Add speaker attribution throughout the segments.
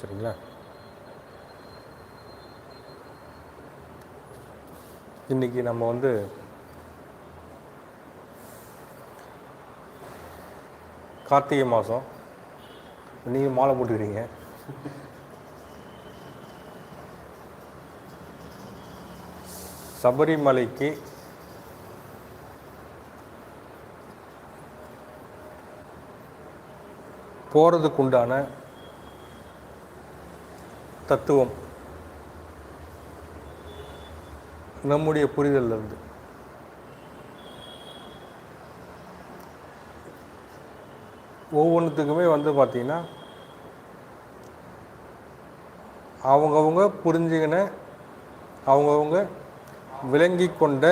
Speaker 1: சரிங்களா? இன்றைக்கி நம்ம வந்து கார்த்திகை மாதம் நீங்கள் மாலை போட்டுக்கிறீங்க. சபரிமலைக்கு போகிறதுக்குண்டான தத்துவம். நம்முடைய புரிதலில் இருந்து ஒவ்வொன்றுத்துக்குமே வந்து பார்த்திங்கன்னா அவங்கவுங்க புரிஞ்சுக்கின அவங்கவுங்க விளங்கி கொண்ட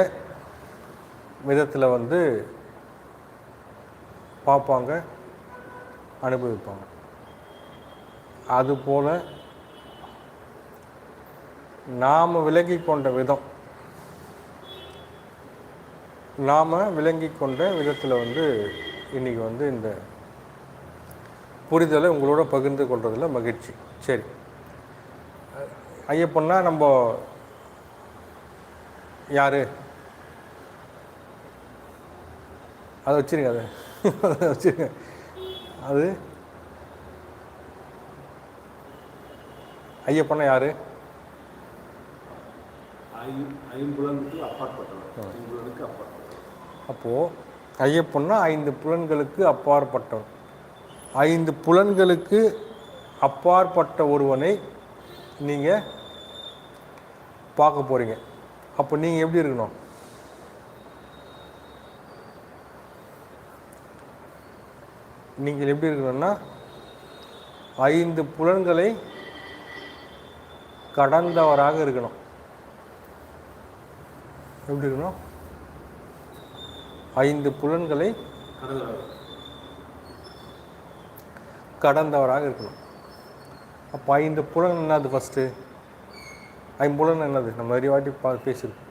Speaker 1: விதத்தில் வந்து பார்ப்பாங்க அனுபவிப்பாங்க. அதுபோல் நாம் விளங்கி கொண்ட விதம். நாம் விளங்கி கொண்ட விதத்தில் வந்து இன்றைக்கி வந்து இந்த புரிதலை உங்களோட பகிர்ந்து கொள்வதில் மகிழ்ச்சி. சரி. ஐயப்பன்னா நம்ம யார்? அதை வச்சிருங்க அதை. அதை அது? ஐயப்பன்னா யார்?
Speaker 2: ஐம்புலனுக்கு அப்பாற்பட்டவர். ஐம்புலனுக்கு அப்பாற்பட்டவர்.
Speaker 1: அப்போது ஐயப்பன்னா ஐந்து புலன்களுக்கு அப்பாற்பட்டவன் ஐந்து புலன்களுக்கு அப்பாற்பட்ட ஒருவனை நீங்கள் பார்க்க போகிறீங்க அப்போ நீங்கள் எப்படி இருக்கணும்? நீங்கள் எப்படி இருக்கணும்னா ஐந்து புலன்களை கடந்தவராக இருக்கணும். எப்படி இருக்கணும் ஐந்து புலன்களை கடந்தவராக இருக்கணும். அப்போ ஐந்து புலன் என்னது ஃபஸ்ட்டு ஐம்புலன் என்னது? நம்ம நிறைய வாட்டி பா பேசியிருக்கோம்.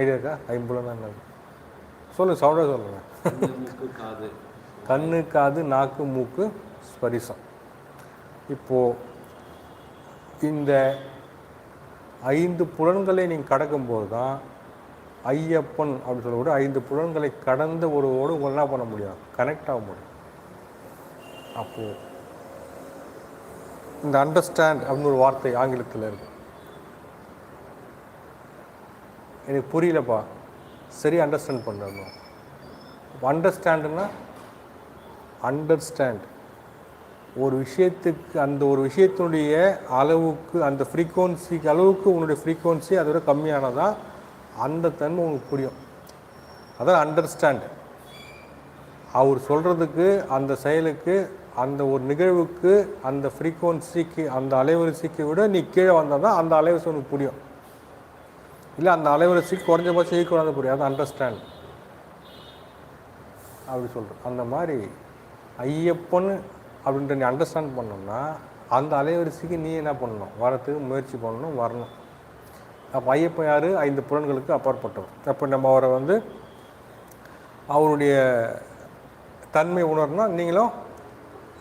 Speaker 1: ஐடியா இருக்கா? ஐம்புலன் என்னது? சொல்லு
Speaker 2: சவுட சொல்லுங்க. காது
Speaker 1: கண்ணு காது நாக்கு மூக்கு ஸ்பரிசம். இப்போது இந்த ஐந்து புலன்களை நீங்கள் கடக்கும்போது தான் ஐயப்பன் அப்படின்னு சொல்லக்கூடிய ஐந்து புலன்களை கடந்த ஒருவோடு உங்கள் என்ன பண்ண முடியும்? கனெக்ட் ஆக முடியும். அப்போது இந்த அண்டர்ஸ்டாண்ட் அப்படின்னு ஒரு வார்த்தை ஆங்கிலத்தில் இருக்கு. எனக்கு புரியலப்பா. சரி அண்டர்ஸ்டாண்ட் பண்ணணும். அண்டர்ஸ்டாண்டுன்னா அண்டர்ஸ்டாண்ட் ஒரு விஷயத்துக்கு அந்த ஒரு விஷயத்தினுடைய அளவுக்கு அந்த ஃப்ரீக்குவன்சிக்கு அளவுக்கு உன்னுடைய ஃப்ரீக்குவன்சி அதை விட கம்மியானதா அந்த தன்மை உனக்கு புரியும். அதான் அண்டர்ஸ்டாண்ட் அவர் சொல்கிறதுக்கு அந்த செயலுக்கு அந்த ஒரு நிகழ்வுக்கு அந்த ஃப்ரீக்குவன்சிக்கு அந்த அலைவரிசைக்கு விட நீ கீழே வந்தால் தான் அந்த அலைவரிசை உனக்கு புரியும். இல்லை அந்த அலைவரிசைக்கு குறைஞ்சபட்சம் ஈக்குவலாக தான் புரியும். அது அண்டர்ஸ்டாண்ட் அப்படி சொல்கிறேன் அந்த மாதிரி ஐயப்பன் அப்படின்ற நீ அண்டர்ஸ்டாண்ட் பண்ணோம்னா அந்த அலைவரிசைக்கு நீ என்ன பண்ணணும்? வரத்துக்கு முயற்சி பண்ணணும் வரணும். அப்போ ஐயப்பன் யார்? ஐந்து புலன்களுக்கு அப்பாற்பட்டவர். அப்போ நம்ம அவரை வந்து அவருடைய தன்மை உணர்னா நீங்களும்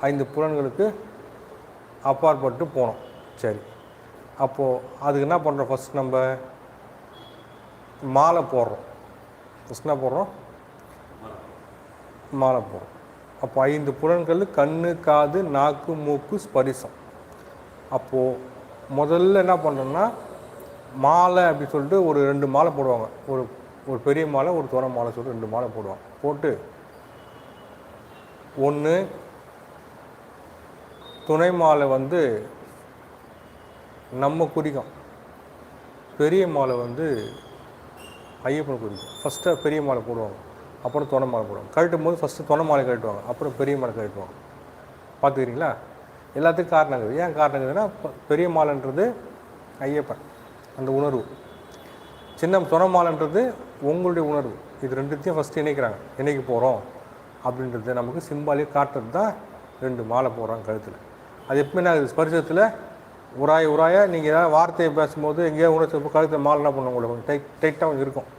Speaker 1: ஐந்து புலன்களுக்கு அப்பாற்பட்டு போகணும் சரி. அப்போது அதுக்கு என்ன பண்ணுறோம் ஃபஸ்ட் நம்ம மாலை போடுறோம். ஃபஸ்ட் என்ன போடுறோம்? மாலை போடுறோம். அப்போ ஐந்து புலன்கள் கண்ணு காது நாக்கு மூக்கு ஸ்பரிசம். அப்போது முதல்ல என்ன பண்ணோம்னா மாலை அப்படி சொல்லிட்டு ஒரு ரெண்டு மாலை போடுவாங்க. ஒரு ஒரு பெரிய மாலை ஒரு தோர மாலை சொல்லிட்டு ரெண்டு மாலை போடுவாங்க. போட்டு ஒன்று துணை மாலை வந்து நம்ம குறிக்கும். பெரிய மாலை வந்து ஐயப்பன் குறிக்கும். ஃபஸ்ட்டாக பெரிய மாலை போடுவாங்க. அப்புறம் துணை மாலை போடுவாங்க. கழட்டும் போது ஃபஸ்ட்டு துணை மாலை கழட்டுவாங்க. அப்புறம் பெரிய மாலை கழட்டுவாங்க. பார்த்துக்கிறீங்களா? எல்லாத்துக்கும் காரணம் இருக்குது. ஏன் காரணம் இருக்குதுன்னா பெரிய மாலைன்றது ஐயப்பன் அந்த உணர்வு. சின்ன துணை மாலைன்றது உங்களுடைய உணர்வு. இது ரெண்டுத்தையும் ஃபஸ்ட்டு இணைக்கிறாங்க. இணைக்க போகிறோம் அப்படின்றது நமக்கு சிம்பாலே காட்டுறது தான் ரெண்டு மாலை போடுறாங்க கழுத்தில். அது எப்பவுமே நான் ஸ்பரிசத்தில் உராய உராய நீங்கள் ஏதாவது வார்த்தையை பேசும்போது எங்கேயாவது உணர்ச்சி கழுத்தில் மாலை என்ன பண்ணும் உங்களுக்கு டைட் டைட்டாக இருக்கும்.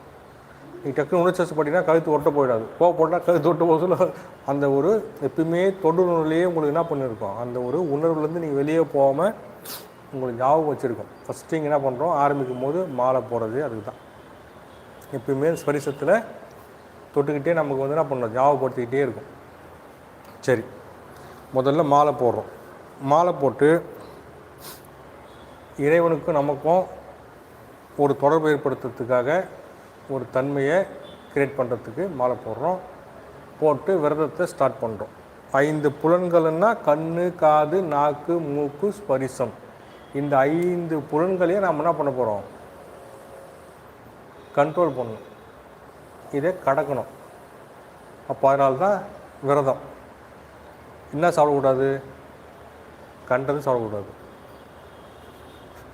Speaker 1: நீ டக்குனு உணர்ச்சி பார்த்தீங்கன்னா கழுத்து ஒட்ட போயிடாது. கோவப்பட்டால் கழுத்து ஒட்ட போக சொல்ல. அந்த ஒரு எப்பயுமே தொடுநூலையே உங்களுக்கு என்ன பண்ணியிருக்கோம் அந்த ஒரு உணர்வுலேருந்து நீங்கள் வெளியே போகாமல் உங்களுக்கு ஞாபகம் வச்சுருக்கோம். ஃபஸ்ட்டு இங்கே என்ன பண்ணுறோம் ஆரம்பிக்கும் போது மாலை போடுறது அதுக்கு தான் எப்பயுமே ஸ்பரிசத்தில் தொட்டுக்கிட்டே நமக்கு வந்து என்ன பண்ணுறோம் ஞாபகப்படுத்திக்கிட்டே இருக்கும். சரி. முதல்ல மாலை போடுறோம். மாலை போட்டு இறைவனுக்கும் நமக்கும் ஒரு தொடர்பு ஏற்படுத்துறதுக்காக ஒரு தன்மையை கிரியேட் பண்ணுறதுக்கு மாலை போடுறோம். போட்டு விரதத்தை ஸ்டார்ட் பண்ணுறோம் ஐந்து புலன்கள்னா கண் காது நாக்கு மூக்கு ஸ்பரிசம். இந்த ஐந்து புலன்களையும் நாம் என்ன பண்ண போகிறோம் கண்ட்ரோல் பண்ணணும். இதை கடக்கணும். அப்போ அதனால்தான் விரதம். என்ன சாப்பிடக்கூடாது? கண்டது சாப்பிடக்கூடாது.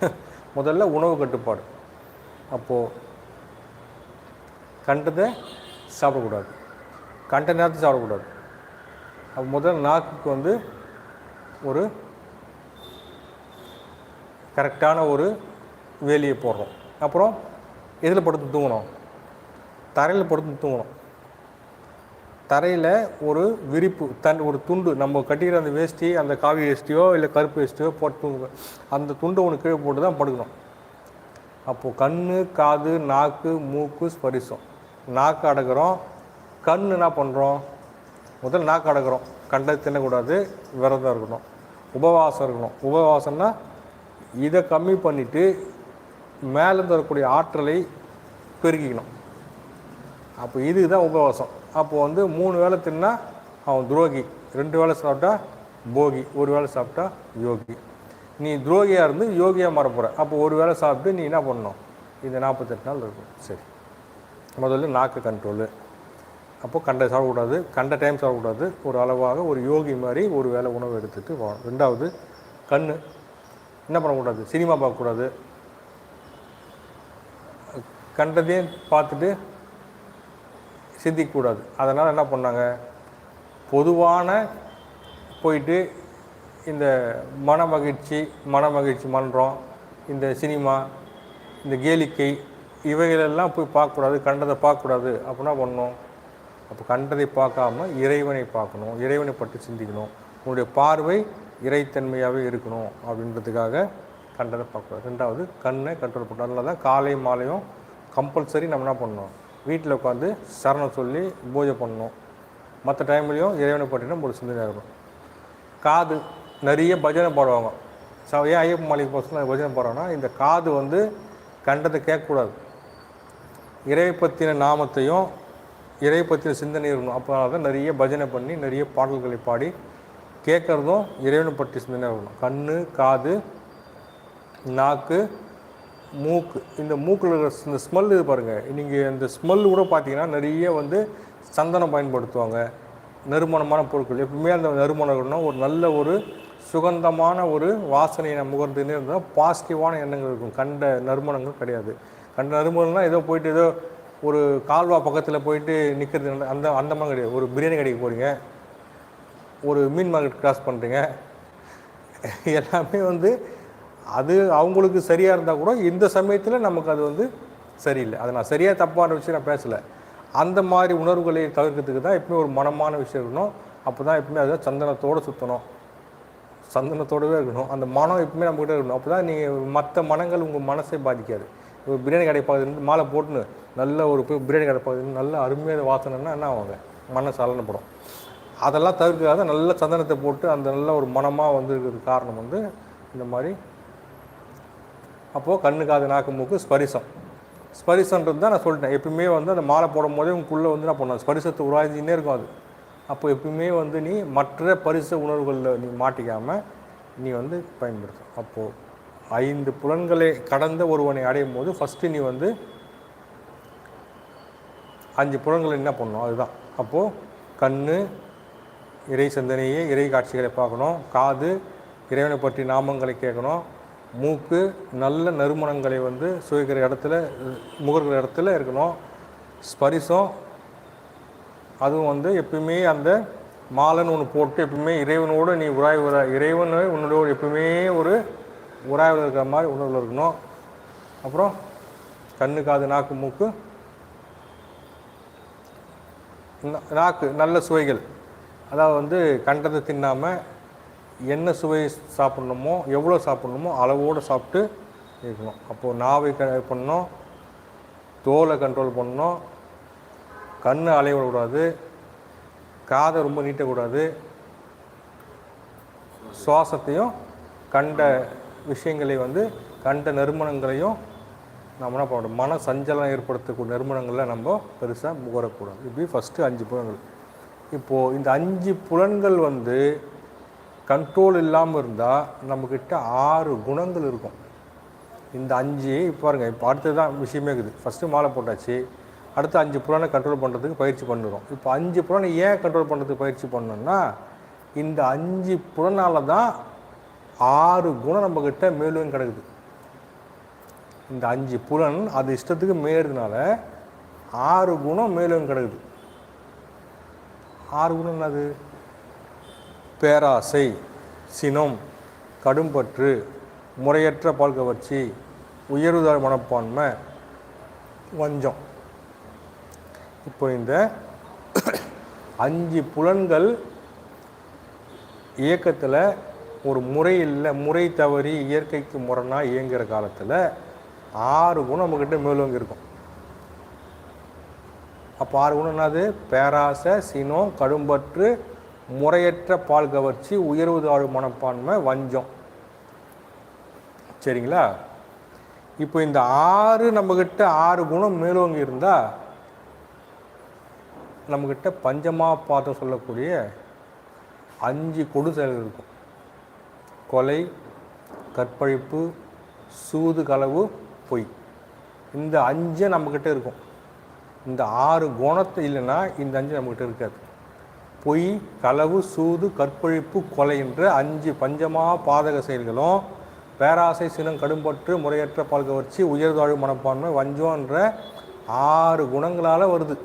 Speaker 1: முதல்ல உணவு கட்டுப்பாடு. அப்போது கண்டதை சாப்பிடக்கூடாது. கண்ட நேரத்தை சாப்பிடக்கூடாது. அப்போ முதல்ல நாக்குக்கு வந்து ஒரு கரெக்டான ஒரு வேலியை போடுறோம். அப்புறம் எதில் படுத்து தூங்கணும்? தரையில் படுத்து தூங்கணும். தரையில் ஒரு விரிப்பு தன் ஒரு துண்டு நம்ம கட்டிக்கிற அந்த வேஷ்டி அந்த காவி வேஷ்டியோ இல்லை கருப்பு வேஷ்டியோ போட்டு தூங்க அந்த துண்டை ஒன்று கீழே போட்டு தான் படுக்கணும். அப்போது கண் காது நாக்கு மூக்கு ஸ்பரிசம். நாக்கு அடக்கிறோம் கண் என்ன பண்ணுறோம் முதல்ல நாக்கு அடக்கிறோம். கண்டை தின்னக்கூடாது விரதம் இருக்கணும். உபவாசம் இருக்கணும். உபவாசம்னா இதை கம்மி பண்ணிவிட்டு மேலேருந்து வரக்கூடிய ஆற்றலை பெருக்கிக்கணும். அப்போ இதுதான் உபவாசம். அப்போது வந்து மூணு வேளை தின்னா அவன் துரோகி. ரெண்டு வேளை சாப்பிட்டா போகி. ஒரு வேளை சாப்பிட்டா யோகி. நீ துரோகியாக இருந்து யோகியாக மாற போகிற அப்போ ஒரு வேளை சாப்பிட்டு நீ என்ன பண்ணணும்? இந்த நாற்பத்தெட்டு நாள் இருக்கும் சரி. முதல்ல நாக்கு கண்ட்ரோலு அப்போது கண்ட சாப்பிடக்கூடாது கண்ட டைம் சாப்பிடக்கூடாது. ஒரு அளவாக ஒரு யோகி மாதிரி ஒரு வேளை உணவு எடுத்துகிட்டு போகணும் ரெண்டாவது கண் என்ன பண்ணக்கூடாது? சினிமா பார்க்கக்கூடாது. கண்டதையும் பார்த்துட்டு சிந்திக்கக்கூடாது. அதனால் என்ன பண்ணாங்க? பொதுவான போயிட்டு இந்த மன மகிழ்ச்சி மன மகிழ்ச்சி மன்றம் இந்த சினிமா இந்த கேளிக்கை இவைகளெல்லாம் போய் பார்க்கக்கூடாது கண்டதை பார்க்கக்கூடாது அப்படின்னா பண்ணணும் அப்போ கண்டதை பார்க்காம இறைவனை பார்க்கணும் இறைவனை பற்றி சிந்திக்கணும். உன்னுடைய பார்வை இறைத்தன்மையாகவே இருக்கணும் அப்படின்றதுக்காக கண்டதை பார்க்கக்கூடாது. ரெண்டாவது கண்ணை கண்ட்ரோல் பண்ணணும். அதனால தான் காலை மாலையும் கம்பல்சரி நம்ம என்ன பண்ணணும்? வீட்டில் உட்காந்து சரணம் சொல்லி பூஜை பண்ணணும். மற்ற டைம்லேயும் இறைவனை பற்றினா ஒரு சிந்தனை இருக்கும் காது நிறைய பஜனை பாடுவாங்க. ச ஏன் ஐயப்ப மாளிகை பசங்க பஜனை பாடுறாங்கன்னா இந்த காது வந்து கண்டதை கேட்கக்கூடாது. இறை பற்றின நாமத்தையும் இறை பற்றின சிந்தனை இருக்கணும் அப்போ தான் நிறைய பஜனை பண்ணி நிறைய பாடல்களை பாடி கேட்குறதும் இறைவனை பற்றி சிந்தனை இருக்கணும் கண் காது நாக்கு மூக்கு. இந்த மூக்கில் இருக்கிற இந்த ஸ்மெல் இது பாருங்கள் நீங்கள் இந்த ஸ்மெல் கூட பார்த்தீங்கன்னா நிறைய வந்து சந்தனம் பயன்படுத்துவாங்க. நறுமணமான பொருட்கள். எப்பவுமே அந்த நறுமணம்னா ஒரு நல்ல ஒரு சுகந்தமான ஒரு வாசனையை நம்ம முகர்ந்துன்னே இருந்தால் பாசிட்டிவான எண்ணங்கள் இருக்கும். கண்ட நறுமணங்கள் கிடையாது. கண்ட நறுமணம்னா ஏதோ போயிட்டு ஏதோ ஒரு கால்வா பக்கத்தில் போயிட்டு நிற்கிறது அந்த அந்த மாதிரி கிடையாது. ஒரு பிரியாணி கடைக்கு போகிறீங்க ஒரு மீன் மார்க்கெட் கிராஸ் பண்ணுறீங்க எல்லாமே வந்து அது அவங்களுக்கு சரியாக இருந்தால் கூட இந்த சமயத்தில் நமக்கு அது வந்து சரியில்லை. அதை நான் சரியாக தப்பான விஷயம் நான் பேசலை. அந்த மாதிரி உணர்வுகளை தவிர்க்கிறதுக்கு தான் எப்பவுமே ஒரு மனமான விஷயம் இருக்கணும். அப்போ தான் எப்பவுமே அதை சந்தனத்தோடு சுற்றணும் சந்தனத்தோடவே இருக்கணும். அந்த மனம் எப்பவுமே நம்மகிட்ட இருக்கணும். அப்போ தான் நீங்கள் மற்ற மனங்கள் உங்கள் மனசை பாதிக்காது. ஒரு பிரியாணி கடை பார்க்குறது மாலை போட்டுன்னு நல்ல ஒரு போய் பிரியாணி கடை பார்க்குறது நல்ல அருமையான வாசனைன்னா என்ன ஆகும் மன சலனப்படும் அதெல்லாம் தவிர்க்காத நல்ல சந்தனத்தை போட்டு அந்த நல்ல ஒரு மனமாக வந்துருக்கிறது காரணம் வந்து இந்த மாதிரி அப்போது கண்ணு காது நாக்கு மூக்கு ஸ்பரிசம். ஸ்பரிசன்றது தான் நான் சொல்லிட்டேன். எப்பயுமே வந்து அந்த மாலை போடும் போதே உங்களுக்குள்ளே வந்து நான் பண்ணேன் ஸ்பரிசத்தை உருவாக்கினே இருக்கும் அது. அப்போ எப்பயுமே வந்து நீ மற்ற பரிச உணர்வுகளில் நீ மாட்டிக்காமல் நீ வந்து பயன்படுத்தும் அப்போது ஐந்து புலன்களை கடந்த ஒருவனை அடையும் போது ஃபஸ்ட்டு நீ வந்து அஞ்சு புலன்களை என்ன பண்ணணும் அதுதான். அப்போது கண் இறை சிந்தனையே இறை காட்சிகளை பார்க்கணும். காது இறைவனை பற்றி நாமங்களை கேட்கணும். மூக்கு நல்ல நறுமணங்களை வந்து சுவைக்கிற இடத்துல முகர்கிற இடத்துல இருக்கணும். ஸ்பரிசம் அதுவும் வந்து எப்பயுமே அந்த மாலைன்னு ஒன்று போட்டு எப்பவுமே இறைவனோடு நீ உராய் உரா இறைவன் உன்னோட எப்பவுமே ஒரு உராய்வில் இருக்கிற மாதிரி உணர்வில் இருக்கணும். அப்புறம் கண்ணு காது நாக்கு மூக்கு. நாக்கு நல்ல சுவைகள். அதாவது வந்து கண்டதை தின்னாமல் என்ன சுவை சாப்பிட்ணுமோ எவ்வளோ சாப்பிட்ணுமோ அளவோடு சாப்பிட்டு இருக்கணும். அப்போது நாவை க பண்ணணும். தோலை கண்ட்ரோல் பண்ணணும். கண் அலைய விடக்கூடாது. காதை ரொம்ப நீட்டக்கூடாது. சுவாசத்தையும் கண்ட விஷயங்களை வந்து கண்ட நறுமணங்களையும் நம்ம என்ன பண்ணணும் மன சஞ்சலம் ஏற்படுத்தக்கூடிய நறுமணங்களை நம்ம பெருசாக முகரக்கூடாது. இப்படி ஃபஸ்ட்டு அஞ்சு புலன்கள். இப்போது இந்த அஞ்சு புலன்கள் வந்து கண்ட்ரோல் இல்லாமல் இருந்தால் நம்மக்கிட்ட ஆறு குணங்கள் இருக்கும். இந்த அஞ்சு இப்போ பாருங்கள் இப்போ அடுத்தது தான் விஷயமே இருக்குது. ஃபஸ்ட்டு மாலை போட்டாச்சு அடுத்து அஞ்சு புலனை கண்ட்ரோல் பண்ணுறதுக்கு பயிற்சி பண்ணுறோம். இப்போ அஞ்சு புலனை ஏன் கண்ட்ரோல் பண்ணுறதுக்கு பயிற்சி பண்ணோம்னா இந்த அஞ்சு புலனால் தான் ஆறு குணம் நம்மக்கிட்ட மேலும் கிடக்குது. இந்த அஞ்சு புலன் அது இஷ்டத்துக்கு மேயறதுனால ஆறு குணம் மேலும் கிடக்குது. ஆறு குணம் என்னது? பேராசை சினம் கடும்பற்று முறையற்ற பால் கவர்ச்சி உயர்வுதார் மனப்பான்மை வஞ்சம். இப்போ இந்த அஞ்சு புலன்கள் இயக்கத்தில் ஒரு முறை இல்லை முறை தவறி இயற்கைக்கு முரணாக இயங்குகிற காலத்தில் ஆறு குணம் நம்மக்கிட்ட மேலோங்கி இருக்கும். அப்போ ஆறு குணம் என்னது? பேராசை சினம் கடும்பற்று முறையற்ற பால் கவர்ச்சி உயர்வு தாழ்வு மனப்பான்மை வஞ்சம். சரிங்களா? இப்போ இந்த ஆறு நம்மக்கிட்ட ஆறு குணம் மேலோங்கி இருந்தால் நம்மக்கிட்ட பஞ்சமா பார்த்து சொல்லக்கூடிய அஞ்சு கொடு செயல்கள் இருக்கும். கொலை கற்பழிப்பு சூது களவு பொய். இந்த அஞ்சு நம்மக்கிட்ட இருக்கும். இந்த ஆறு குணத்தை இல்லைன்னா இந்த அஞ்சு நம்மக்கிட்ட இருக்காது. பொய் களவு சூது கற்பழிப்பு கொலை என்ற அஞ்சு பஞ்சமா பாதக செயல்களும் பேராசை சினம் கடும்பற்று முறையற்ற பால் கவர்ச்சி உயர்தாழ்வு மனப்பான்மை வஞ்சம் ஆறு குணங்களால் வருது.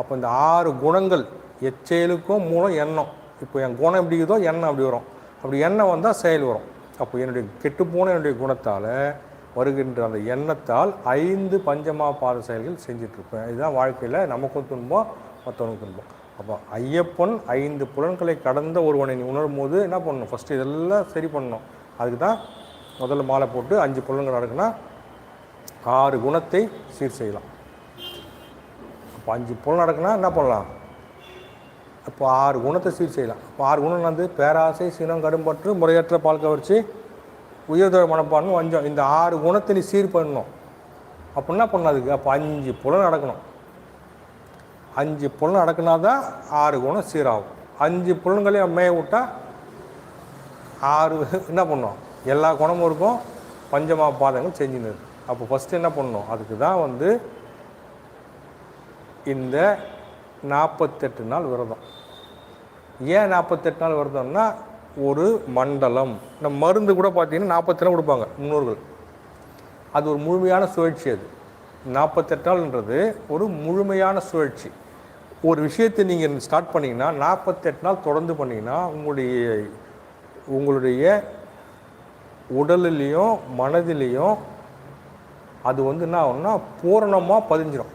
Speaker 1: அப்போ இந்த ஆறு குணங்கள் எச்செயலுக்கும் மூலம் எண்ணம். இப்போ என் குணம் எப்படி இருக்குதோ எண்ணம் அப்படி வரும். அப்படி எண்ணம் வந்தால் செயல் வரும். அப்போ என்னுடைய கெட்டுப்போன என்னுடைய குணத்தால் வருகின்ற அந்த எண்ணத்தால் ஐந்து பஞ்சமா பாத செயல்கள் செஞ்சிட்ருப்பேன். இதுதான் வாழ்க்கையில் நமக்கும் துன்பம் மற்றவனுக்கும் துன்பம். அப்போ ஐயப்பன் ஐந்து புலன்களை கடந்த ஒருவனை நீ உணரும் போது என்ன பண்ணணும்? ஃபஸ்ட்டு இதெல்லாம் சரி பண்ணணும். அதுக்கு தான் முதல்ல மாலை போட்டு அஞ்சு புலன்கள் நடக்குன்னா ஆறு குணத்தை சீர் செய்யலாம். அப்போ அஞ்சு புலன் நடக்குன்னா என்ன பண்ணலாம்? இப்போ ஆறு குணத்தை சீர் செய்யலாம். இப்போ ஆறு குணம் வந்து பேராசை சினம் கடும்பற்று முறையற்ற பால் கவர்ச்சி உயர்தர மனப்பான்மை வஞ்சம். இந்த ஆறு குணத்தை நீ சீர் பண்ணணும். அப்போ என்ன பண்ணணும் அதுக்கு? அப்போ அஞ்சு புலன் நடக்கணும். அஞ்சு புலன் நடக்குனா தான் ஆறு குணம் சீராகும். அஞ்சு புலன்களையும் மேய விட்டா ஆறு என்ன பண்ணோம்? எல்லா குணமும் இருக்கும். பஞ்சமா பாதங்கள் செஞ்சுன்னு இருக்கு அப்போ ஃபஸ்ட்டு என்ன பண்ணணும்? அதுக்கு தான் வந்து இந்த நாற்பத்தெட்டு நாள் விரதம். ஏன் நாற்பத்தெட்டு நாள் விரதம்னா ஒரு மண்டலம். நம்ம மருந்து கூட பார்த்தீங்கன்னா நாற்பத்தி நாள் கொடுப்பாங்க முன்னோர்கள். அது ஒரு முழுமையான சுழற்சி அது. நாற்பத்தெட்டு நாள்ன்றது ஒரு முழுமையான சுழற்சி. ஒரு விஷயத்தை நீங்கள் ஸ்டார்ட் பண்ணீங்கன்னா நாற்பத்தெட்டு நாள் தொடர்ந்து பண்ணிங்கன்னா உங்களுடைய உங்களுடைய உடலிலையும் மனதிலையும் அது வந்து என்ன ஆகும்னா பூரணமாக பதிஞ்சிடும்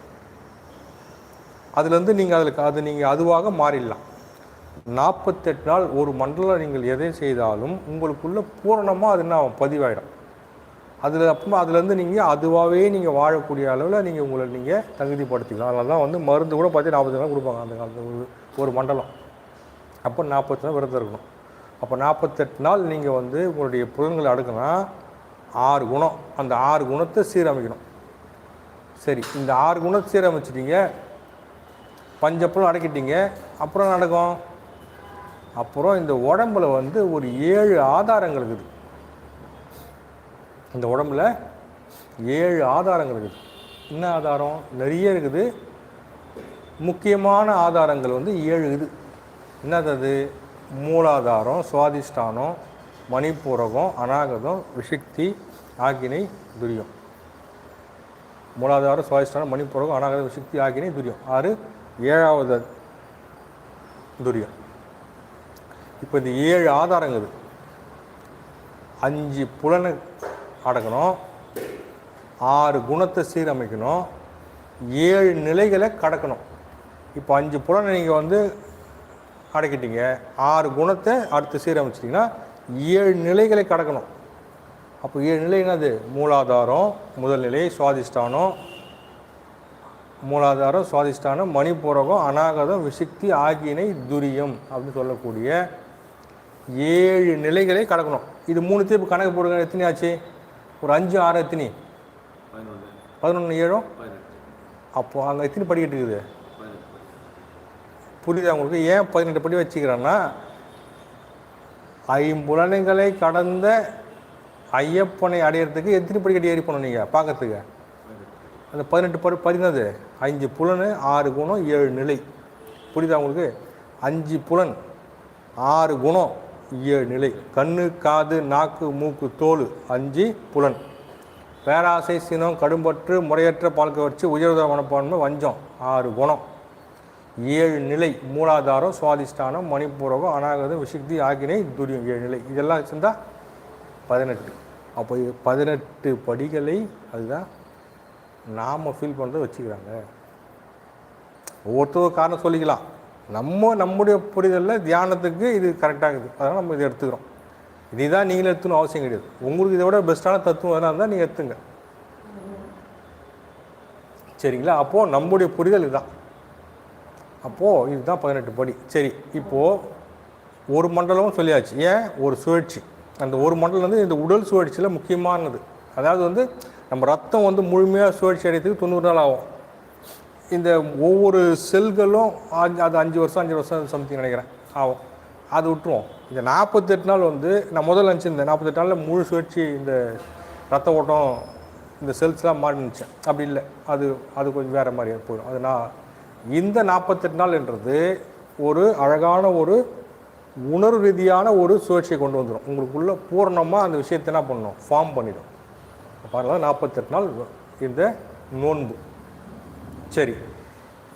Speaker 1: அதுலேருந்து நீங்கள் அதில் அது நீங்கள் அதுவாக மாறிடலாம். நாற்பத்தெட்டு நாள் ஒரு மண்டலம் நீங்கள் எதை செய்தாலும் உங்களுக்குள்ளே பூரணமாக அது என்ன ஆகும்? பதிவாயிடும். அதில் அப்போ அதுலேருந்து நீங்கள் அதுவாகவே நீங்கள் வாழக்கூடிய அளவில் நீங்கள் உங்களை நீங்கள் தகுதிப்படுத்திக்கலாம். அதனால தான் வந்து மருந்து கூட பார்த்து நாற்பத்தி நாள் கொடுப்பாங்க அந்த காலத்தில். ஒரு ஒரு மண்டலம். அப்போ நாற்பத்தி நாள் விரதம் இருக்கணும். அப்போ நாற்பத்தெட்டு நாள் நீங்கள் வந்து உங்களுடைய புலன்களை அடுக்கினா ஆறு குணம். அந்த ஆறு குணத்தை சீரமைக்கணும். சரி இந்த ஆறு குணத்தை சீரமைச்சிட்டீங்க. பஞ்சப்புலம் அடக்கிட்டீங்க. அப்புறம் நடக்கும்? அப்புறம் இந்த உடம்புல வந்து ஒரு ஏழு ஆதாரங்கள் இருக்குது. இந்த உடம்புல ஏழு ஆதாரங்கள் இருக்குது. என்ன ஆதாரம்? நிறைய இருக்குது. முக்கியமான ஆதாரங்கள் வந்து ஏழு இது. என்னது அது? மூலாதாரம் சுவாதிஷ்டானம் மணிப்பூரகம் அநாகதம் விஷக்தி ஆக்கினை துரியம். மூலாதாரம் சுவாதிஷ்டானம் மணிப்பூரகம் அநாகதம் விஷக்தி ஆக்கினை துரியம். ஆறு ஏழாவது துரியம். இப்போ இந்த ஏழு ஆதாரங்கள் அஞ்சு புலனை அடக்கணும். ஆறு குணத்தை சீரமைக்கணும். ஏழு நிலைகளை கடக்கணும். இப்போ அஞ்சு புலனை நீங்கள் வந்து அடக்கிட்டீங்க. ஆறு குணத்தை அடுத்து சீரமைச்சிட்டிங்கன்னா ஏழு நிலைகளை கடக்கணும். அப்போ ஏழு நிலை என்னது? மூலாதாரம் முதல் நிலை சுவாதிஷ்டானம் மூலாதாரம் சுவாதிஷ்டானம் மணிப்பூரகம் அநாகதம் விசக்தி ஆகியனை துரியம் அப்படின்னு சொல்லக்கூடிய ஏழு நிலைகளை கடக்கணும். இது மூணு தீர்ப்பு கணக்கு போடுங்க. எத்தனை ஆச்சு? ஒரு அஞ்சு ஆறு எத்தனி?
Speaker 2: பதினொன்று
Speaker 1: ஏழும் அப்போது அங்கே எத்தனை படிக்கட்டு இருக்குது?
Speaker 2: பதினெட்டு
Speaker 1: புரியுதா உங்களுக்கு? ஏன் பதினெட்டு படி வச்சுக்கிறேன்னா ஐம்புலன்களை கடந்த ஐயப்பனை அடையிறதுக்கு எத்தனை படிக்கட்டு ஏறி போகணும் நீங்கள் பார்க்கறதுக்கு. அந்த பதினெட்டு படி பதினது அஞ்சு புலன் ஆறு குணம் ஏழு நிலை. புரியுதா உங்களுக்கு? அஞ்சு புலன் ஆறு குணம் ஏழு நிலை. கண்ணு காது நாக்கு மூக்கு தோல் அஞ்சு புலன். பேராசை சினம் கடும்பற்று முறையற்ற பால்க வச்சு உயர்த மனப்பான்மை வஞ்சம் ஆறு குணம். ஏழு நிலை மூலாதாரம் சுவாதிஷ்டானம் மணிப்பூரகம் அநாகதம் விசுக்தி ஆகினை துரியம் ஏழு நிலை. இதெல்லாம் சேர்ந்தா பதினெட்டு. அப்போ பதினெட்டு படிகளை அதுதான் நாம் ஃபீல் பண்ணுறத வச்சுக்கிறாங்க. ஒவ்வொருத்தரும் காரணம் சொல்லிக்கலாம். நம்ம நம்முடைய புரிதலில் தியானத்துக்கு இது கரெக்டாக இருக்குது அதனால் நம்ம இதை எடுத்துக்கிறோம். இதுதான் நீங்களும் எடுத்துக்கணும் அவசியம் கிடையாது. உங்களுக்கு இதை விட பெஸ்ட்டான தத்துவம் எதனா இருந்தால் நீங்கள் எடுத்துங்க. சரிங்களா? அப்போது நம்முடைய புரிதல் இதுதான். அப்போது இதுதான் பதினெட்டு படி. சரி இப்போது ஒரு மண்டலமும் சொல்லியாச்சு. ஏன்? ஒரு சுழற்சி. அந்த ஒரு மண்டலம் வந்து இந்த உடல் சுழற்சியில் முக்கியமானது. அதாவது வந்து நம்ம ரத்தம் வந்து முழுமையாக சுழற்சி அடையறதுக்கு தொண்ணூறு நாள் ஆகும். இந்த ஒவ்வொரு செல்களும் அது அஞ்சு வருஷம் அஞ்சு வருஷம் சம்திங் நினைக்கிறேன். ஆகும். அது விட்டுருவோம். இந்த நாற்பத்தெட்டு நாள் வந்து நான் முதல்ல நினச்சிருந்தேன் நாற்பத்தெட்டு நாளில் முழு சுழற்சி இந்த ரத்த ஓட்டம் இந்த செல்ஸ்லாம் மாறினுச்சு அப்படி இல்லை. அது அது கொஞ்சம் வேறு மாதிரி போயிடும். அது நான் இந்த நாற்பத்தெட்டு நாள்ன்றது ஒரு அழகான ஒரு உணர்வு ரீதியான ஒரு சுழற்சியை கொண்டு வந்துடும் உங்களுக்குள்ளே பூரணமாக அந்த விஷயத்தை என்ன பண்ணணும்? ஃபார்ம் பண்ணிடும். பாருங்கள் நாற்பத்தெட்டு நாள் இந்த நோன்பு. சரி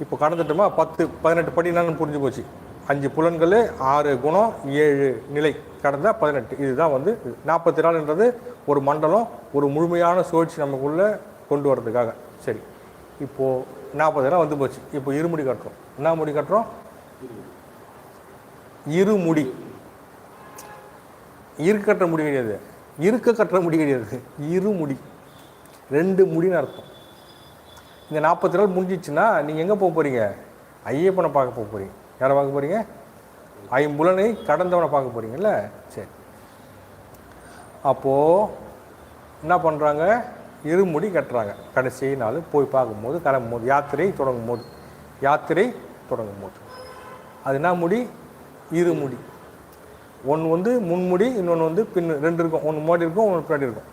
Speaker 1: இப்போ கடந்துட்டோமா பத்து பதினெட்டு படி என்னன்னு புரிஞ்சு போச்சு. அஞ்சு புலன்கள் ஆறு குணம் ஏழு நிலை. கடந்த பதினெட்டு. இதுதான் வந்து நாற்பத்தி நாலுன்றது ஒரு மண்டலம் ஒரு முழுமையான சுழற்சி நமக்குள்ளே கொண்டு வர்றதுக்காக. சரி இப்போது நாற்பது நாள் வந்து போச்சு. இப்போ இருமுடி கட்டுறோம். என்ன முடி கட்டுறோம்? இருமுடி இருக்க கட்டுற முடி கிடையாது. இருக்க கட்டுற முடி கிடையாது இருமுடி ரெண்டு முடின்னு அர்த்தம். இந்த நாற்பத்தி நாள் முடிஞ்சிச்சுன்னா நீங்கள் எங்கே போக போகிறீங்க ஐயப்பனை பார்க்க போக போகிறீங்க யாரை பார்க்க போகிறீங்க ஐம்புலனை கடந்தவனை பார்க்க போகிறீங்கல்ல சரி. அப்போது என்ன பண்ணுறாங்க இருமுடி கட்டுறாங்க. கடைசி நாள் போய் பார்க்கும்போது கிளம்பும் போது யாத்திரை தொடங்கும் போது யாத்திரை தொடங்கும் போது அது என்ன முடி? இருமுடி ஒன்று வந்து முன்முடி இன்னொன்று வந்து பின் ரெண்டு இருக்கும். ஒன்று முன்னாடி இருக்கும் ஒன்று பின்னாடி இருக்கும்.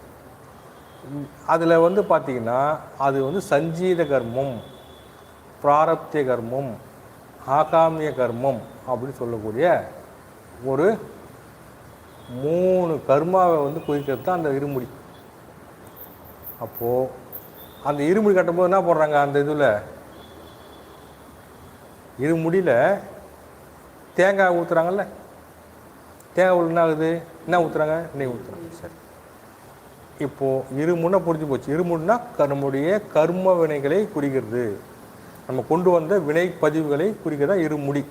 Speaker 1: அதில் வந்து பார்த்தீங்கன்னா அது வந்து சஞ்சீத கர்மம் பிராரப்திய கர்மம் ஆகாமிய கர்மம் அப்படின்னு சொல்லக்கூடிய ஒரு மூணு கர்மாவை வந்து குறிக்கிறது தான் அந்த இருமுடி. அப்போது அந்த இருமுடி கட்டும்போது என்ன போடுறாங்க அந்த இதில்? இருமுடியில் தேங்காய் ஊற்றுறாங்கல்ல தேவை என்ன ஆகுது? என்ன ஊற்றுறாங்க நெய் ஊற்றுறாங்க சரி. இப்போது இருமுன்னா புரிஞ்சு போச்சு. இருமுன்னா நம்முடைய கர்ம வினைகளை குறிக்கிறது. நம்ம கொண்டு வந்த வினை பதிவுகளை குறிக்கிறதா இருமுடி.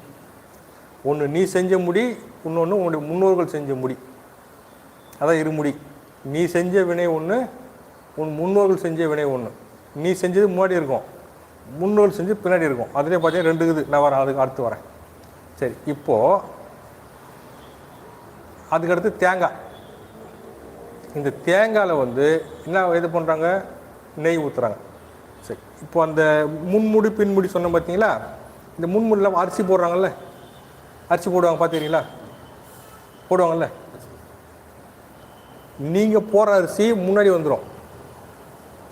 Speaker 1: ஒன்று நீ செஞ்ச முடி இன்னொன்று உன்னுடைய முன்னோர்கள் செஞ்ச முடி. அதான் இருமுடி. நீ செஞ்ச வினை ஒன்று உன் முன்னோர்கள் செஞ்ச வினை ஒன்று நீ செஞ்சது முன்னாடி இருக்கும். முன்னோர்கள் செஞ்சு பின்னாடி இருக்கும். அதுலேயே பார்த்தீங்கன்னா ரெண்டு இருக்குது. நான் வரேன் அதுக்கு அடுத்து வரேன். சரி இப்போது அதுக்கடுத்து தேங்காய் இந்த தேங்காயில் வந்து என்ன இது பண்ணுறாங்க நெய் ஊற்றுறாங்க சரி இப்போ அந்த முன்முடி பின்முடி சொன்னோம் பார்த்தீங்களா இந்த முன்முடியில் அரிசி போடுறாங்கல்ல? அரிசி போடுவாங்க பார்த்துக்கிறீங்களா போடுவாங்கல்ல? நீங்கள் போகிற அரிசி முன்னாடி வந்துடும்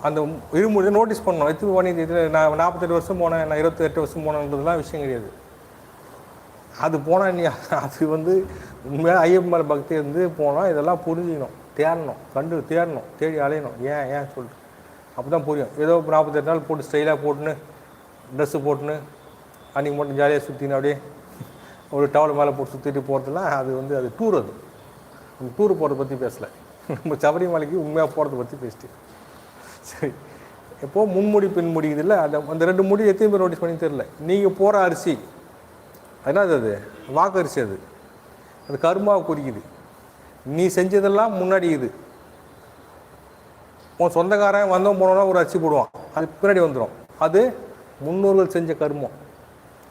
Speaker 1: அந்த இருமுடி நோட்டீஸ் பண்ணணும். எத்தனை பண்ணி இதில் நான் நாற்பத்தெட்டு வருஷம் போனேன் நான் இருபத்தெட்டு வருஷம் போனேன்றதுலாம் விஷயம் கிடையாது. அது போனால் நீ அது வந்து உண்மையாக ஐயப்பன் மேலே பக்தி இருந்து போனால் இதெல்லாம் புரிஞ்சுக்கணும். தேடணும் கண்டு தேடணும் தேடி அலையணும். ஏன் ஏன் சொல்லிட்டு அப்போ தான் புரியும். ஏதோ நாற்பத்தெட்டு நாள் போட்டு ஸ்டைலாக போட்டுன்னு ட்ரெஸ்ஸு போட்டுன்னு அன்றைக்கி மட்டும் ஜாலியாக சுற்றினா அப்படியே ஒரு டவல் மேலே போட்டு சுற்றிட்டு போகிறதுலாம் அது வந்து அது டூர் அது. டூர் போகிறத பற்றி பேசலை. நம்ம சபரிமலைக்கு உண்மையாக போகிறத பற்றி பேசிட்டு. சரி. எப்போது முன்முடி பின்முடி இதில் அந்த அந்த ரெண்டு முடி எத்தனை பேர் நோட்டீஸ் பண்ணி தெரில நீங்கள் போகிற அரிசி என்னது அது? வாக்கரிசி அது. அது கருமாவை குறிக்குது. நீ செஞ்சதெல்லாம் முன்னாடி இது. உன் சொந்தக்காரன் வந்தவன் போனோன்னா ஒரு அரிசி போடுவான். அது பின்னாடி வந்துடும் அது முன்னோர்கள் செஞ்ச கருமம்.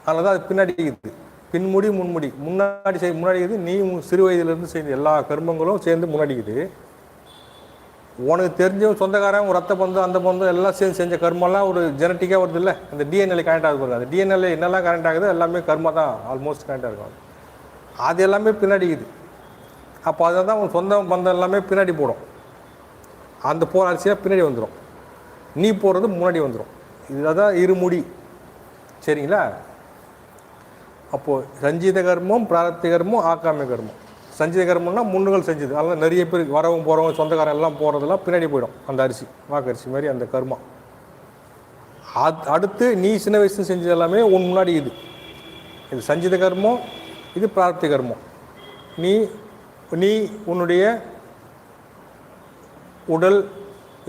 Speaker 1: அதனால தான் அது பின்னாடி இருக்குது. பின்முடி முன்முடி. முன்னாடி செய் முன்னாடி இருக்குது. நீ சிறு வயதிலிருந்து செய்த எல்லா கர்மங்களும் சேர்ந்து முன்னாடி இருக்குது. உனக்கு தெரிஞ்சவன் சொந்தக்காரன் ஒரு ரத்த பந்தம் அந்த பந்தம் எல்லாம் சேர்ந்து செஞ்ச கர்மெல்லாம் ஒரு ஜெனட்டிக்காக வருது இல்லை அந்த டிஎன்ஏல கனெக்ட் ஆகுது பாருங்க. அந்த டிஎன்ஏல என்னெல்லாம் கனெக்ட் ஆகுது எல்லாமே கர்மா தான் ஆல்மோஸ்ட் கனெக்ட் இருக்கும் அது எல்லாமே பின்னாடி இருக்குது. அப்போ அதை தான் உன் சொந்த பந்தம் எல்லாமே பின்னாடி போடும். அந்த போகிற அரிசியாக பின்னாடி வந்துடும் நீ போகிறது முன்னாடி வந்துடும் இதுதான் இருமுடி சரிங்களா? அப்போது சஞ்சீத கர்மம் பிராரப்தி கர்மம் ஆக்காம கர்மம். சஞ்சீத கர்மம்னா முன்னுகள் செஞ்சது. அதெல்லாம் நிறைய பேர் வரவங்க போகிறவங்க சொந்தக்காரன் எல்லாம் போகிறதெல்லாம் பின்னாடி போயிடும். அந்த அரிசி வாக்கரிசி மாதிரி அந்த கர்மா. அது அடுத்து நீ சின்ன வயசு செஞ்சது எல்லாமே உன் முன்னாடி இது. இது சஞ்சித கர்மம் இது பிரார்த்தி கர்மம் நீ நீ உன்னுடைய உடல்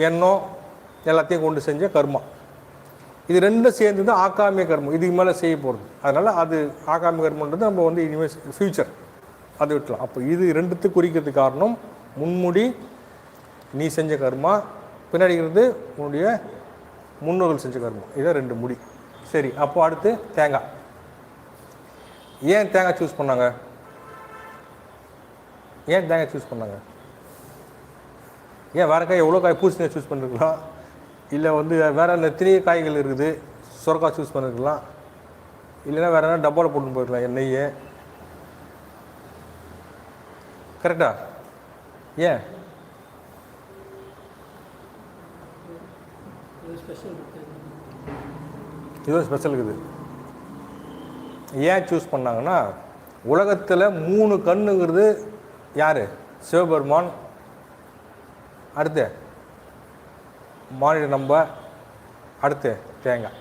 Speaker 1: எண்ணம் எல்லாத்தையும் கொண்டு செஞ்ச கர்மா. இது ரெண்டும் சேர்ந்து தான் ஆக்காமிய கர்மம். இதுக்கு மேலே செய்ய போகிறது அதனால் அது ஆக்காமிய கர்மன்றது நம்ம வந்து இனிமேல் ஃப்யூச்சர் அது விட்டலாம் அப்போ இது ரெண்டுத்து குறிக்கிறதுக்கு காரணம் முன்முடி நீ செஞ்ச கர்மா பின்னாடிங்கிறது உன்னுடைய முன்னோர்கள் செஞ்ச கர்மா. இதான் ரெண்டு முடி. சரி அப்போ அடுத்து தேங்காய் ஏன் தேங்காய் சூஸ் பண்ணாங்க? ஏன் தேங்காய் சூஸ் பண்ணாங்க? ஏன் வேறு காய் எவ்வளோ காய் பூசணியை சூஸ் பண்ணிருக்கலாம்? இல்லை வந்து வேறு எத்தனையோ காய்கள் இருக்குது சுரக்காய் சூஸ் பண்ணிருக்கலாம். இல்லைன்னா வேறு என்ன டப்பாவில் போட்டுன்னு போயிருக்கலாம் எண்ணெயை நெய்யை கரெக்டா ஏன் இது ஸ்பெஷல் இருக்குது. ஏன் சூஸ் பண்ணாங்கன்னா உலகத்தில் மூணு கண்ணுங்கிறது யார்? சிவபெருமான். அடுத்து மானிட நம்ப. அடுத்து தேங்காய்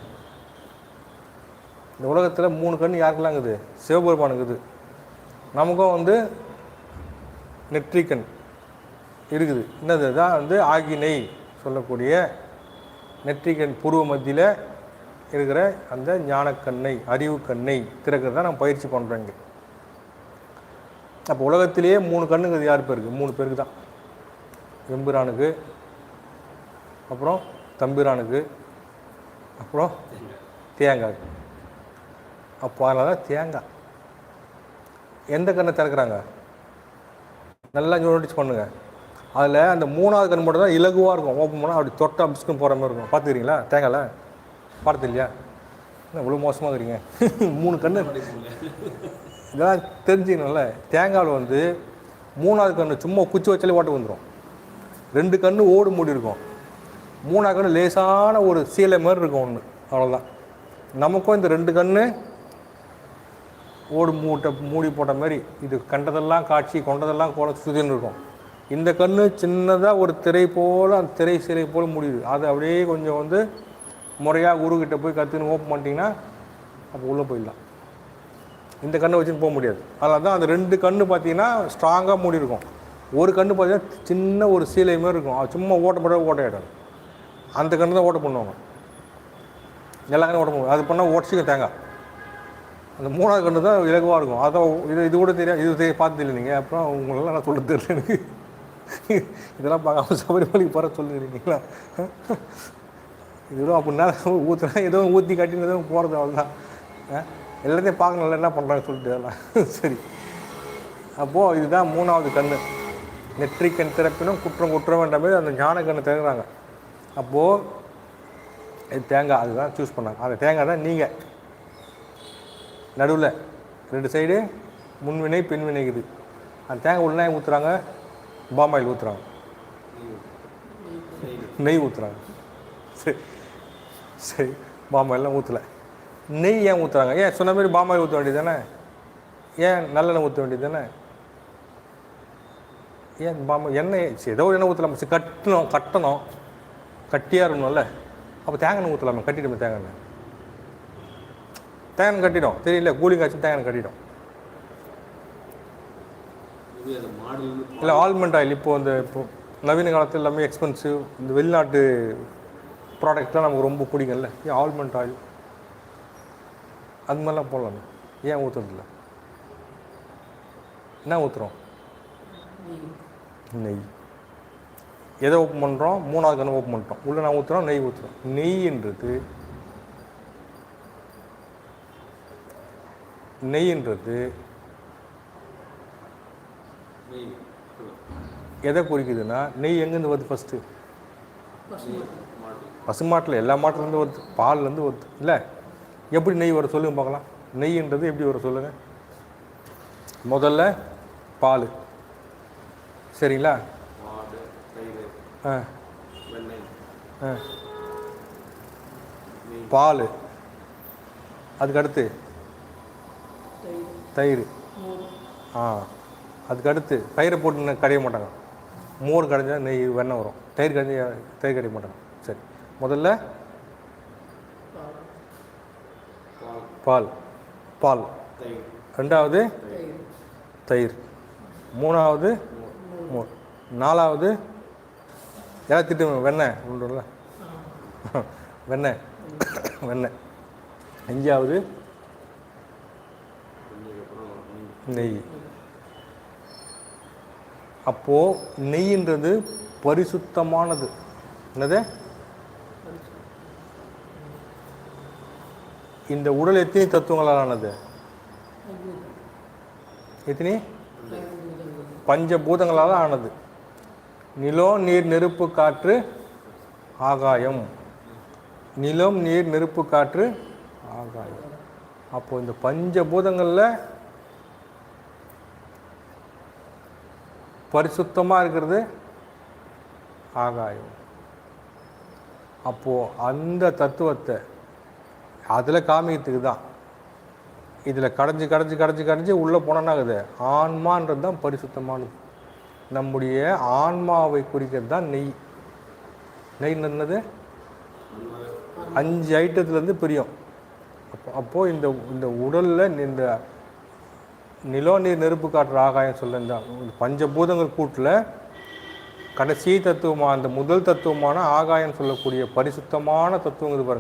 Speaker 1: இந்த உலகத்தில் மூணு கண் யாருக்கெல்லாம் இருக்குது? சிவபெருமானுக்குது. இருக்குது நமக்கும் வந்து நெற்றிக்கண் இருக்குது. என்னது? தான் வந்து ஆகினை சொல்லக்கூடிய நெற்றிக்கண் பூர்வ மத்தியில் இருக்கிற அந்த ஞானக்கண்ணை அறிவு கண்ணை திறக்கிறது தான் நம்ம பயிற்சி பண்ணுறோங்க அப்போ உலகத்திலேயே மூணு கண்ணுங்கிறது யார் பேருக்கு? மூணு பேருக்கு தான். எம்பிரானுக்கு அப்புறம் தம்பிரானுக்கு அப்புறம் தேங்காய். அப்போ அதனால தான் தேங்காய். எந்த கண்ணை திறக்கிறாங்க? நல்லா நோட்டீஸ் பண்ணுங்க. அதில் அந்த மூணாவது கண் மட்டும் தான் இலகுவாக இருக்கும். ஓப்பன் பண்ணால் அப்படி தொட்டா பிஸ்குன்னு போகிற மாதிரி இருக்கும். பார்த்துக்கிறீங்களா தேங்காயில்? பார்த்து இல்லையா என்ன இவ்வளோ மோசமாக இருக்கிறீங்க மூணு கண்ணு. இதெல்லாம் தெரிஞ்சுக்கணும்ல. தேங்காயில் வந்து மூணாவது கண்ணு சும்மா குச்சி வச்சாலே ஓட்டு வந்துடும் ரெண்டு கண்ணு ஓடு மூடி இருக்கும். மூணாவது கண்ணு லேசான ஒரு சீலை மாதிரி இருக்கும் ஒன்று அவ்வளோதான் நமக்கும் இந்த ரெண்டு கண்ணு ஓடு மூட்டை மூடி போட்ட மாதிரி இது கண்டதெல்லாம் காட்சி கொண்டதெல்லாம் கோல சுதின்னு இருக்கும். இந்த கண் சின்னதாக ஒரு திரை போல் அந்த திரை சிறை போல் முடியுது. அது அப்படியே கொஞ்சம் வந்து முறையாக குருக்கிட்ட போய் கற்றுன்னு ஓப்பன் பண்ணிட்டீங்கன்னா அப்போ உள்ளே போயிடலாம். இந்த கண்ணை வச்சுன்னு போக முடியாது. அதனால தான் அந்த ரெண்டு கண்ணு பார்த்தீங்கன்னா ஸ்ட்ராங்காக மூடி இருக்கும். ஒரு கண்ணு பார்த்தீங்கன்னா சின்ன ஒரு சீலை மாதிரி இருக்கும். அது சும்மா ஓட்டப்பட ஓட்டையிடாது அந்த கண்ணு தான் ஓட்ட பண்ணுவாங்க. எல்லா கண்ணும் ஓட்ட பண்ணுவாங்க. அது பண்ணால் ஓட்டச்சிக்கும் தேங்காய். அந்த மூணாவது கண்ணு தான் இலகுவாக இருக்கும். அதான் இது இது கூட தெரியாது இது தெரிய பார்த்தது நீங்கள் அப்புறம் உங்களெல்லாம் நான் சொல்ல தெரியல எனக்கு. இதெல்லாம் பார்க்காம சபரிமலைக்கு போகிற சொல்லுறீங்களா இதுவும் அப்படின்னா ஊற்றுனா ஏதோ ஊற்றி கட்டின்னு எதுவும் போகிறது அவ்வளோதான் எல்லாத்தையும் பார்க்கணும்ல என்ன பண்ணுறாங்க சொல்லிட்டு அதெல்லாம். சரி. அப்போது இதுதான் மூணாவது கண் நெற்றி கண் திறப்பினும் குற்றம் குற்றம் என்ற மாதிரி அந்த ஞான கண்ணு திறக்கிறாங்க. அப்போது இது தேங்காய் அதுதான் சூஸ் பண்ணாங்க. அந்த தேங்காய் தான் நீங்கள் நடுவில். ரெண்டு சைடு முன்வினை பின்வினை இது. அந்த தேங்காய் உள்ள ஊற்றுறாங்க பாமாயில் ஊற்றுறாங்க நெய் ஊற்றுறாங்க சரி. சரி பாமாயிலாம் ஊற்றலை நெய் ஏன் ஊற்றுறாங்க ஏன் சொன்ன மாதிரி பாமாயில் ஊற்ற வேண்டியது தானே ஏன் நல்லெண்ணெய் ஊற்ற வேண்டியது தானே ஏன் பாமா எண்ணெய் சரி, ஏதோ ஒரு எண்ணெய் ஊற்றலாம் சரி கட்டணும் கட்டணும். கட்டியாக இருக்கணும்ல. அப்போ தேங்காய் எண்ணெய் ஊற்றலாமா கட்டிடுமே தேங்காய் தேங்காய் கட்டிடும். தெரியல கூலிங் ஆச்சு தேங்காய் கட்டிடும்.
Speaker 2: அந்த
Speaker 1: இல்லை ஆல்மண்ட் ஆயில் இப்போ இந்த இப்போ நவீன காலத்தில் எல்லாமே எக்ஸ்பென்சிவ் இந்த வெளிநாட்டு ப்ராடக்ட்லாம் நமக்கு ரொம்ப பிடிக்கும்ல. ஏன் ஆல்மண்ட் ஆயில் அது மாதிரிலாம் போடலாமே. ஏன் ஊற்றுறதில்ல என்ன ஊற்றுறோம் நெய். எதை ஓப்பன் பண்ணுறோம் மூணாவது கண்ணு ஓப்பன் பண்ணிட்டோம். உள்ளே நான் ஊற்றுறோம் நெய் ஊற்றுறோம் நெய்ன்றது நெய்ன்றது எதை குறிக்குதுன்னா நெய் எங்கேருந்து வருது ஃபஸ்ட்டு பசுமாட்டில் எல்லா மாட்டிலேருந்து வருது பால்லேருந்து வருது இல்லை? எப்படி நெய் வர சொல்லுங்க பார்க்கலாம். நெய்ன்றது எப்படி வர சொல்லுங்கள் முதல்ல பால். சரிங்களா? ஆ. ஆ. பால். அதுக்கடுத்து தயிர். ஆ அதுக்கடுத்து பயிரை தயிரை போட்டு கடைய மாட்டாங்க. மோர் கடைஞ்சா நெய் வெண்ணெய் வரும். தயிர் கடைஞ்சா தயிர் கடைய மாட்டாங்க. சரி முதல்ல
Speaker 2: பால்.
Speaker 1: பால். ரெண்டாவது தயிர். மூணாவது மோர். நாலாவது எல்லாம் திட்டு வெண்ணெய் உண்டுல வெண்ணெய். வெண்ணெய். அஞ்சாவது
Speaker 2: வெண்ணெய்க்கு அப்புறம் நெய்.
Speaker 1: அப்போது நெய்ன்றது பரிசுத்தமானது. என்னது? இந்த உடல் எத்தனை தத்துவங்களால் ஆனது எத்தனை? பஞ்சபூதங்களால் ஆனது. நிலம் நீர் நெருப்பு காற்று ஆகாயம். நிலம் நீர் நெருப்பு காற்று ஆகாயம். அப்போது இந்த பஞ்சபூதங்களில் பரிசுத்தமாக இருக்கிறது ஆகாயம். அப்போது அந்த தத்துவத்தை அதில் காமிக்கிறதுக்கு தான். இதில் கடைஞ்சி கடைஞ்சி கடைஞ்சி கடைஞ்சி உள்ளே போனோன்னாகுது ஆன்மான்றது தான் பரிசுத்தமானது. நம்முடைய ஆன்மாவை குறிக்கிறது தான் நெய். நெய் என்னது? அஞ்சு ஐட்டத்துலேருந்து பிரியும். அப்போ அப்போது இந்த இந்த உடலில் இந்த நிலோ நீர் நெருப்பு காற்று ஆகாயம் சொல்ல இந்த பஞ்சபூதங்கள் கூட்டில் கடைசி தத்துவமாக அந்த முதல் தத்துவமான ஆகாயம் சொல்லக்கூடிய பரிசுத்தமான தத்துவங்கிறது பாருங்கள்